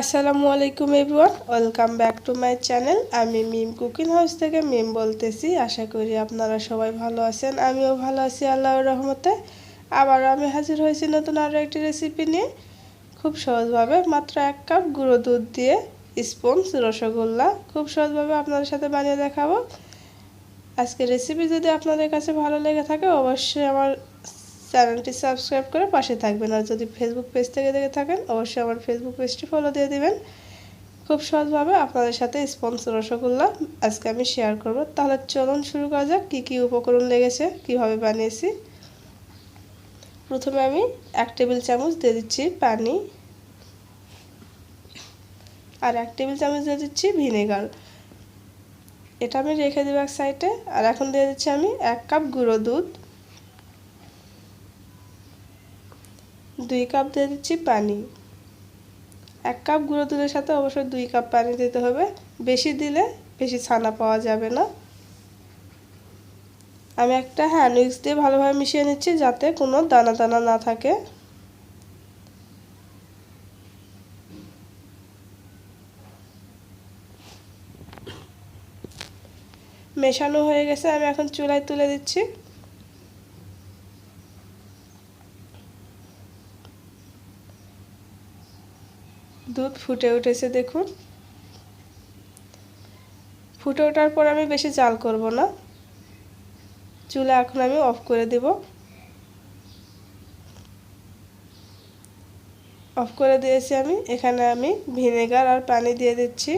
আসসালামু আলাইকুম everyone, welcome back to my channel. আমি মিম কুকিং হাউস থেকে মিম বলতেছি, আশা করি আপনারা সবাই ভালো আছেন, আমিও ভালো আছি আল্লাহর রহমতে। আবারও আমি হাজির হয়েছি নতুন আরও একটি রেসিপি নিয়ে। খুব সহজভাবে মাত্র এক কাপ গুঁড়ো দুধ দিয়ে স্পঞ্জ, রসগোল্লা খুব সহজভাবে আপনাদের সাথে বানিয়ে দেখাবো। আজকে রেসিপি যদি আপনাদের কাছে ভালো লেগে থাকে, অবশ্যই আমার চ্যানেলটি সাবস্ক্রাইব করে পাশে থাকবেন। আর যদি ফেসবুক পেজ থেকে দেখে থাকেন, অবশ্যই আমার ফেসবুক পেজটি ফলো দিয়ে দিবেন। খুব সহজভাবে আপনাদের সাথে স্পন্সর রসগোল্লা আজকে আমি শেয়ার করব। তাহলে চলুন শুরু করা যাক, কী কী উপকরণ লেগেছে, কীভাবে বানিয়েছি। প্রথমে আমি এক টেবিল চামচ দিয়ে দিচ্ছি পানি। আর এক টেবিল চামচ দিয়ে দিচ্ছি ভিনেগার। এটা আমি রেখে দেবো এক সাইডে আর এখন দিয়ে দিচ্ছি আমি এক কাপ গুঁড়ো দুধ। দুই কাপ দিয়ে দিচ্ছি পানি। এক কাপ গুঁড়ো দুধের সাথে অবশ্যই দুই কাপ পানি দিতে হবে। বেশি দিলে বেশি ছানা পাওয়া যাবে না। আমি একটা হ্যান্ড উইক্স দিয়ে ভালোভাবে মিশিয়ে নিচ্ছি যাতে কোনো দানা দানা না থাকে। মেশানো হয়ে গেছে, আমি এখন চুলায় তুলে দিচ্ছি। দুধ ফুটে উঠেছে, দেখুন। ফুটে ওঠার পর আমি বেশি জাল করব না। চুলা এখন আমি অফ করে দেব। অফ করে দিয়েছি আমি। এখানে আমি ভিনেগার আর পানি দিয়ে দিচ্ছি।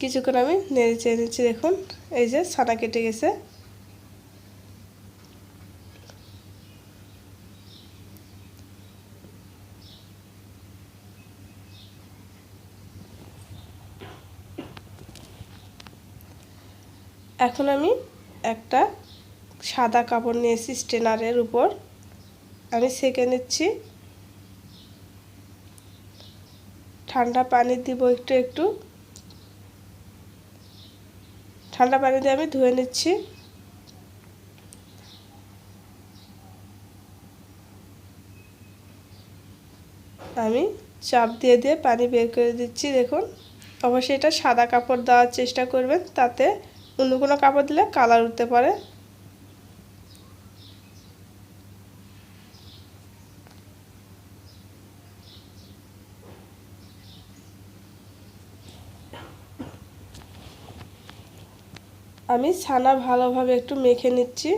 কিছুক্ষণ আমি নেড়ে চেয়ে নিচ্ছি, দেখুন। এই যে ছানা কেটে গেছে। এখন আমি একটা সাদা কাপড় নিয়েছি স্টেনারের উপর। আমি সেকে নিচ্ছি। ঠান্ডা পানি দিব একটু একটু। ঠান্ডা পানি দিয়ে আমি ধুয়ে নিচ্ছি। আমি চাপ দিয়ে দিয়ে পানি বের করে দিচ্ছি। দেখুন, অবশ্যই এটা সাদা কাপড় দেওয়ার চেষ্টা করবেন, তাতে অন্য কোনো কাপড় দিলে কালার উঠতে পারে। আমি ছানা ভালোভাবে একটু মেখে নিচ্ছি।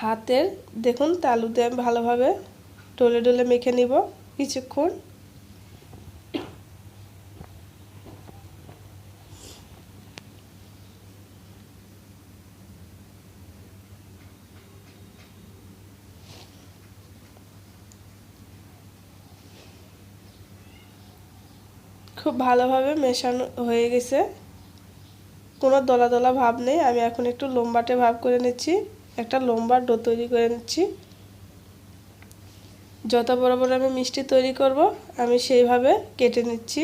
হাতের, দেখুন তালুতে আমি ভালোভাবে ডলে ডলে মেখে নিব কিছুক্ষণ। খুব ভালোভাবে মেশানো হয়ে গেছে। কোনো দলা দলা ভাব নেই। আমি এখন একটু লম্বাটে ভাব করে নিচ্ছি। একটা লম্বা ডো তৈরি করে নিচ্ছি। যত বড় বড় আমি মিষ্টি তৈরি করব, আমি সেইভাবে কেটে নিচ্ছি।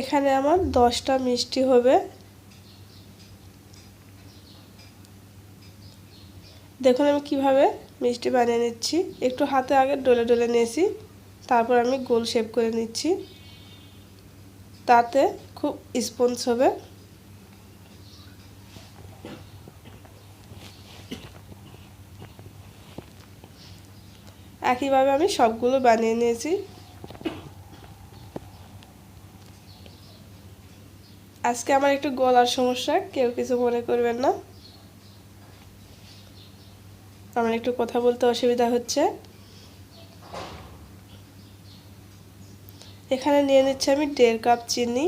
এখানে আমার দশটা মিষ্টি হবে। দেখুন আমি কীভাবে মিষ্টি বানিয়ে নিচ্ছি। একটু হাতে আগে ডলে ডলে নিয়েছি, তারপর আমি গোল শেপ করে নিচ্ছি। তাতে খুব স্পঞ্জ হবে। একইভাবে আমি সবগুলো বানিয়ে নিয়েছি। আজকে আমার একটু গলার সমস্যা, কেউ কিছু মনে করবেন না। আমার একটু কথা বলতে অসুবিধা হচ্ছে। এখানে নিয়ে নিচ্ছি আমি দেড় কাপ চিনি।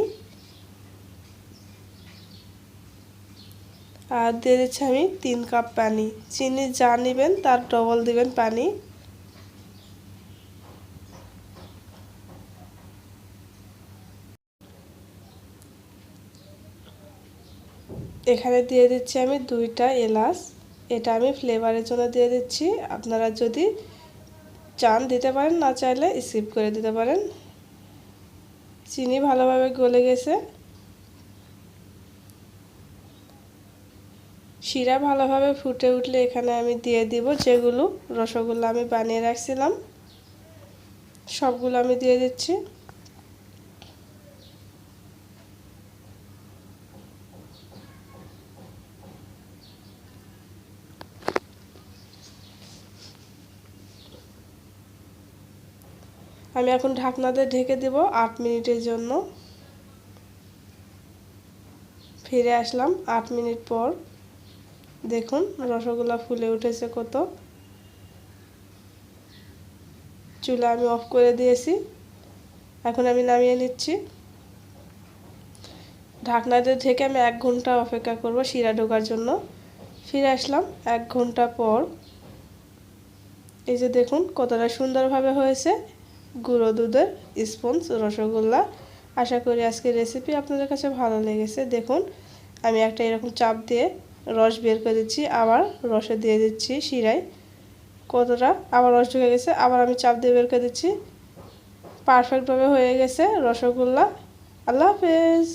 আর দিয়ে দিচ্ছি আমি তিন কাপ পানি। চিনি যা নেবেন তার ডবল দিবেন পানি। এখানে দিয়ে দিচ্ছি আমি দুইটা এলাচ। এটা আমি ফ্লেভারের জন্য দিয়ে দিচ্ছি। আপনারা যদি চান দিতে পারেন, না চাইলে স্কিপ করে দিতে পারেন। চিনি ভালোভাবে গলে গেছে। শিরা ভালোভাবে ফুটে উঠলে এখানে আমি দিয়ে দিব যেগুলো রসগোল্লা আমি বানিয়ে রাখছিলাম। সবগুলো আমি দিয়ে দিচ্ছি। আমি এখন ঢাকনাতে ঢেকে দেব আট মিনিটের জন্য। ফিরে আসলাম আট মিনিট পর। দেখুন, রসগোল্লা ফুলে উঠেছে কত। চুলা আমি অফ করে দিয়েছি। এখন আমি নামিয়ে নিচ্ছি। ঢাকনাতে ঢেকে আমি এক ঘণ্টা অপেক্ষা করব শিরা ঢোকার জন্য। ফিরে আসলাম এক ঘণ্টা পর। এই যে দেখুন, কতটা সুন্দরভাবে হয়েছে। গুঁড়ো দুধের স্পঞ্জ রসগোল্লা। আশা করি আজকের রেসিপি আপনাদের কাছে ভালো লেগেছে। দেখুন, আমি একটা এরকম চাপ দিয়ে রস বের করে দিচ্ছি। আবার রসে দিয়ে দিচ্ছি শিরায়। কতটা? আবার রস ঢুকে গেছে, আবার আমি চাপ দিয়ে বের করে দিচ্ছি। পারফেক্টভাবে হয়ে গেছে রসগোল্লা। আল্লাহ হাফেজ।